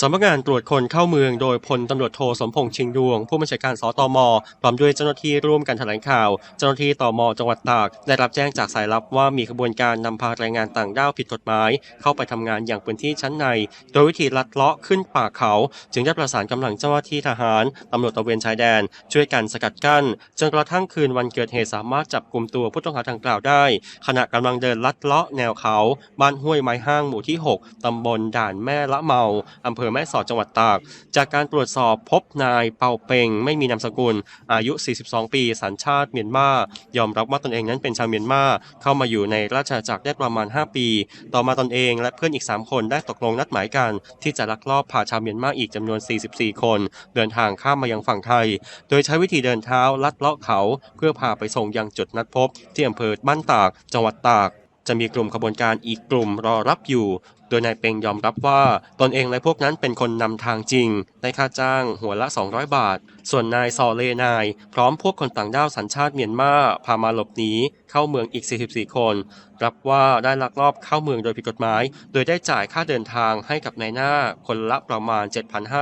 สำนักงานตรวจคนเข้าเมืองโดยพลตำรวจโทสมพงษ์ชิงดวง ผู้บัญชาการสตมพร้อมด้วยเจ้าหน้าที่ร่วมกันแถลงข่าว เจ้าหน้าที่ตมจังหวัดตาก ได้รับแจ้งจากสายลับว่ามีขบวนการนำพาแรงงานต่างด้าวผิดกฎหมาย เข้าไปทำงานอย่างพื้นที่ชั้นใน โดยวิธีลัดเลาะขึ้นป่าเขา จึงได้ประสานกำลังเจ้าหน้าที่ทหารตำรวจตระเวนชายแดน ช่วยกันสกัดกั้นจนกระทั่งคืนวันเกิดเหตุสามารถจับกลุ่มตัวผู้ต้องหาดังกล่าวได้ ขณะกำลังเดินลัดเลาะแนวเขา บ้านห้วยไม้ห้างหมู่ที่ 6ตำบลด่านแม่ละเมาอำเภอแม่สอดจังหวัดตาก จากการตรวจสอบพบนายเปาเปงไม่มีนามสกุล อายุ 42 ปี สัญชาติเมียนมา ยอมรับว่าตนเองนั้นเป็นชาวเมียนมา เข้ามาอยู่ในราชอาณาจักรได้ประมาณ 5 ปี ต่อมาตนเองและเพื่อนอีก 3 คนได้ตกลงนัดหมายกัน ที่จะลักลอบพาชาวเมียนมาอีกจำนวน 44 คน เดินทางข้ามมายังฝั่งไทย โดยใช้วิธีเดินเท้าลัดเลาะเขา เพื่อพาไปส่งยังจุดนัดพบ ที่อำเภอบ้านตาก จังหวัดตากจะมีกลุ่มขบวนการอีกกลุ่มรอรับอยู่ โดยนายเปงยอมรับว่าตนเองและพวกนั้นเป็นคนนำทางจริงได้ค่าจ้างหัวละ 200 บาท ส่วนนายซอเลนาย พร้อมพวกคนต่างด้าวสัญชาติเมียนมาพามาหลบหนีเข้าเมืองอีก 44 คน รับว่าได้ลักลอบเข้าเมืองโดยผิดกฎหมาย โดยได้จ่ายค่าเดินทางให้กับนายหน้าคนละประมาณ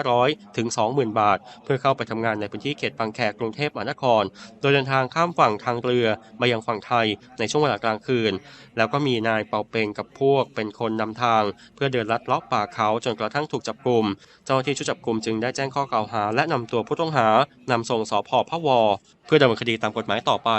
7,500 ถึง 20,000 บาท เพื่อเข้าไปทำงานในพื้นที่เขตบางแคกรุงเทพมหานคร โดยเดินทางข้ามฝั่งทางเรือมายังฝั่งไทยในช่วงเวลากลางคืน แล้วก็มีนายเปาเปงกับพวกเป็นคนนำทางเพื่อเดินลัดเลาะป่าเขาจนกระทั่งถูกจับกลุ่ม เจ้าหน้าที่ชุดจับกลุ่มจึงได้แจ้งข้อกล่าวหา และนำตัวผู้ต้องหานำส่งสพพะว เพื่อดำเนินคดีตามกฎหมายต่อไป